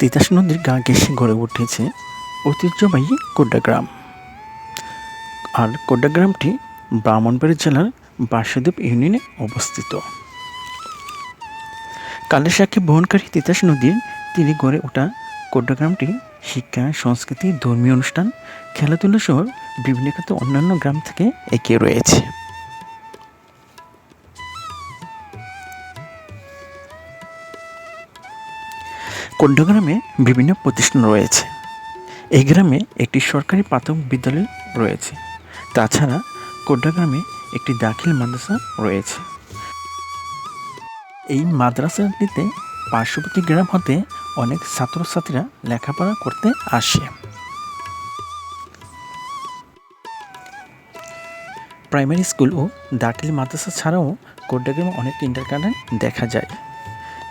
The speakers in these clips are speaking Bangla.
তিতাস নদীর গা ঘেঁষে গড়ে উঠেছে ঐতিহ্যবাহী কোড্ডা গ্রাম আর কোড্ডা গ্রামটি ব্রাহ্মণবাড়ি জেলার বাসুদেব ইউনিয়নে অবস্থিত। কালের সাক্ষী বহনকারী তিতাস নদীর তীরে গড়ে ওঠা কোড্ডা গ্রামটি শিক্ষা, সংস্কৃতি, ধর্মীয় অনুষ্ঠান, খেলাধুলা সহ বিভিন্ন ক্ষেত্রে অন্যান্য গ্রাম থেকে এগিয়ে রয়েছে। কোড্ডা গ্রামে বিভিন্ন প্রতিষ্ঠান রয়েছে। এই গ্রামে একটি সরকারি প্রাথমিক বিদ্যালয় রয়েছে। তাছাড়া কোড্ডা গ্রামে একটি দাখিল মাদ্রাসা রয়েছে। এই মাদ্রাসাটিতে পার্শ্ববর্তী গ্রাম হতে অনেক ছাত্রছাত্রীরা লেখাপড়া করতে আসে। প্রাইমারি স্কুল ও দাখিল মাদ্রাসা ছাড়াও কোড্ডা গ্রামে অনেক ইন্টারকারেন্ট দেখা যায়।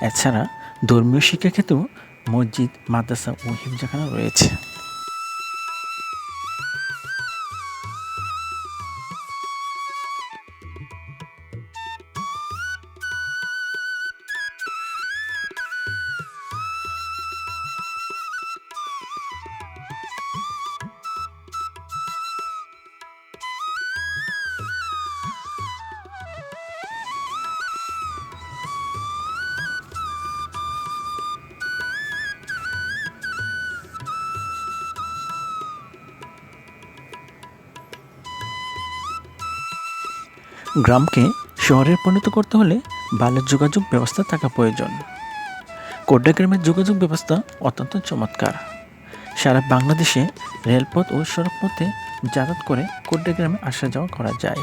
এছাড়া ধর্মীয় শিক্ষাক্ষেত্রেও মসজিদ, মাদ্রাসা ও হিমজাখানা রয়েছে। গ্রামকে শহরে পরিণত করতে হলে ভালো যোগাযোগ ব্যবস্থা থাকা প্রয়োজন। কোড্ডা গ্রামের যোগাযোগ ব্যবস্থা অত্যন্ত চমৎকার। সারা বাংলাদেশে রেলপথ ও সড়কপথে যাতায়াত করে কোড্ডা গ্রামে আসা যাওয়া করা যায়।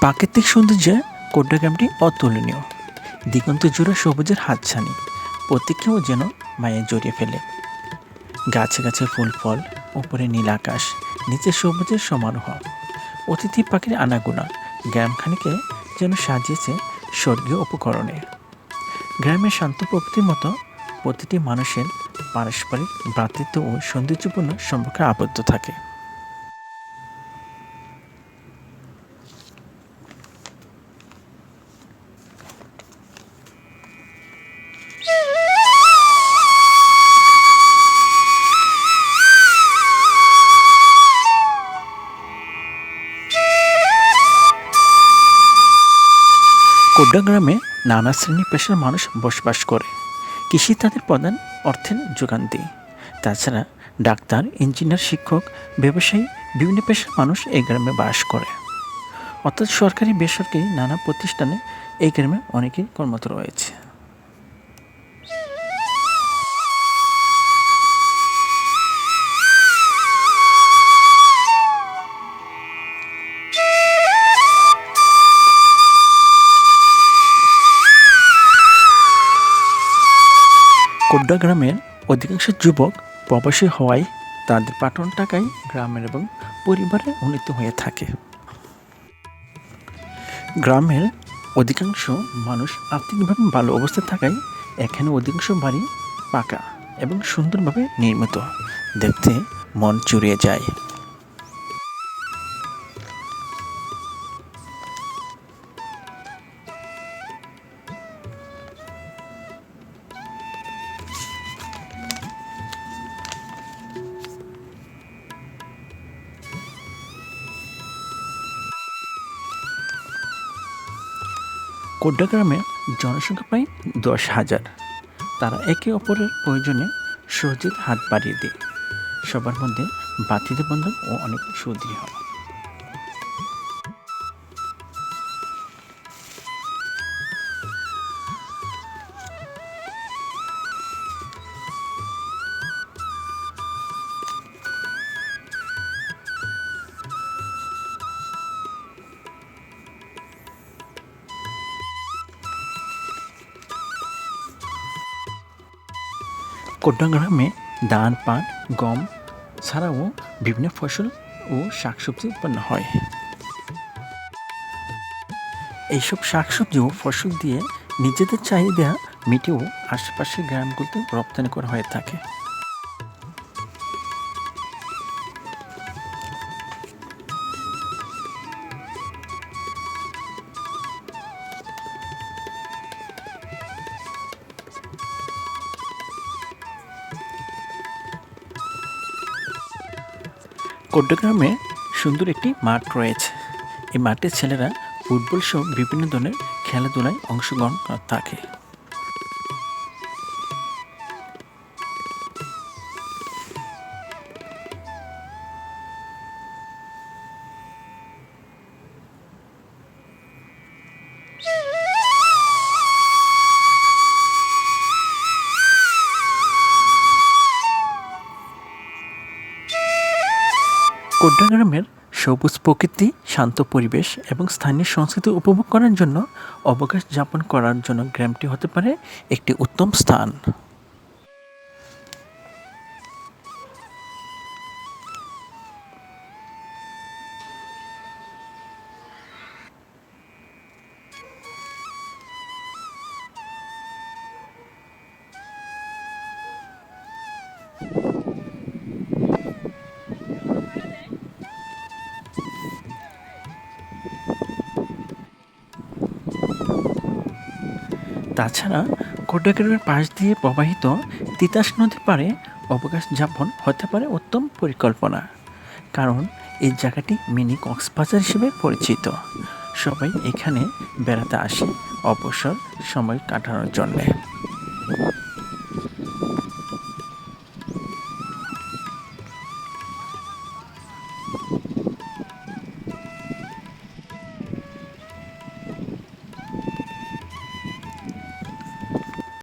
প্রাকৃতিক সৌন্দর্যে কোড্ডা গ্রামটি অতুলনীয়। দিগন্ত জুড়ে সবুজের হাতছানি। প্রত্যেকেও যেন মায়ে জড়িয়ে ফেলে। গাছে গাছে ফুল ফল, উপরে নীল আকাশ, নিচে সবুজের সমারোহ। অতিথি পাখির আনাগোনা, গ্রামখানিকে যেন সাজিয়েছে স্বর্গীয় উপকরণে। গ্রামের শান্ত প্রকৃতির মতো প্রতিটি মানুষের পারস্পরিক ভ্রাতৃত্ব ও সৌন্দর্যপূর্ণ সম্পর্কে আবদ্ধ থাকে। কোড্ডা গ্রামে নানা শ্রেণি পেশার মানুষ বসবাস করে। কৃষি তাদের প্রধান অর্থের যোগান দেয় তাছাড়া ডাক্তার, ইঞ্জিনিয়ার, শিক্ষক, ব্যবসায়ী বিভিন্ন পেশার মানুষ এই গ্রামে বাস করে। অর্থাৎ সরকারি, বেসরকারি নানা প্রতিষ্ঠানে এই গ্রামে অনেকেই কর্মরত রয়েছে। কোড্ডা গ্রামের অধিকাংশ যুবক প্রবাসী হওয়ায় তাদের পাঠন টাকাই গ্রামের এবং পরিবারে উন্নীত হয়ে থাকে। গ্রামের অধিকাংশ মানুষ আর্থিকভাবে ভালো অবস্থায় থাকায় এখানে অধিকাংশ বাড়ি পাকা এবং সুন্দরভাবে নির্মিত। দেখতে মন চুরিয়ে যায়। কোড্ডা গ্রামে জনসংখ্যা প্রায় দশ হাজার। তারা একে অপরের প্রয়োজনে সহজে হাত বাড়িয়ে দেয়। সবার মধ্যে বাতিতে বন্ধন ও অনেক সুদৃঢ়। কোড্ডা গ্রামে ধান পান গম ছাড়াও বিভিন্ন ফসল ও শাকসবজি উৎপন্ন হয়। এইসব শাকসবজি ও ফসল দিয়ে নিজেদের চাহিদা মিটেও আশেপাশের গ্রামগুলোতে রপ্তানি করা হয়ে থাকে। কোড্ডগ্রামে সুন্দর একটি মাঠ রয়েছে। এই মাঠে ছেলেরা ফুটবল সহ বিভিন্ন ধরনের খেলাধুলায় অংশগ্রহণ থাকে। গ্রামের সবুজ প্রকৃতি, শান্ত পরিবেশ এবং স্থানীয় সংস্কৃতি উপভোগ করার জন্য অবকাশ যাপন করার জন্য গ্রামটি হতে পারে একটি উত্তম স্থান। তাছাড়া কোডাগ্রামের পাশ দিয়ে প্রবাহিত তিতাস নদী পারে অবকাশ যাপন হতে পারে উত্তম পরিকল্পনা। কারণ এই জায়গাটি মিনি কক্সবাজার হিসেবে পরিচিত। সবাই এখানে বেড়াতে আসে অবসর সময় কাটানোর জন্যে।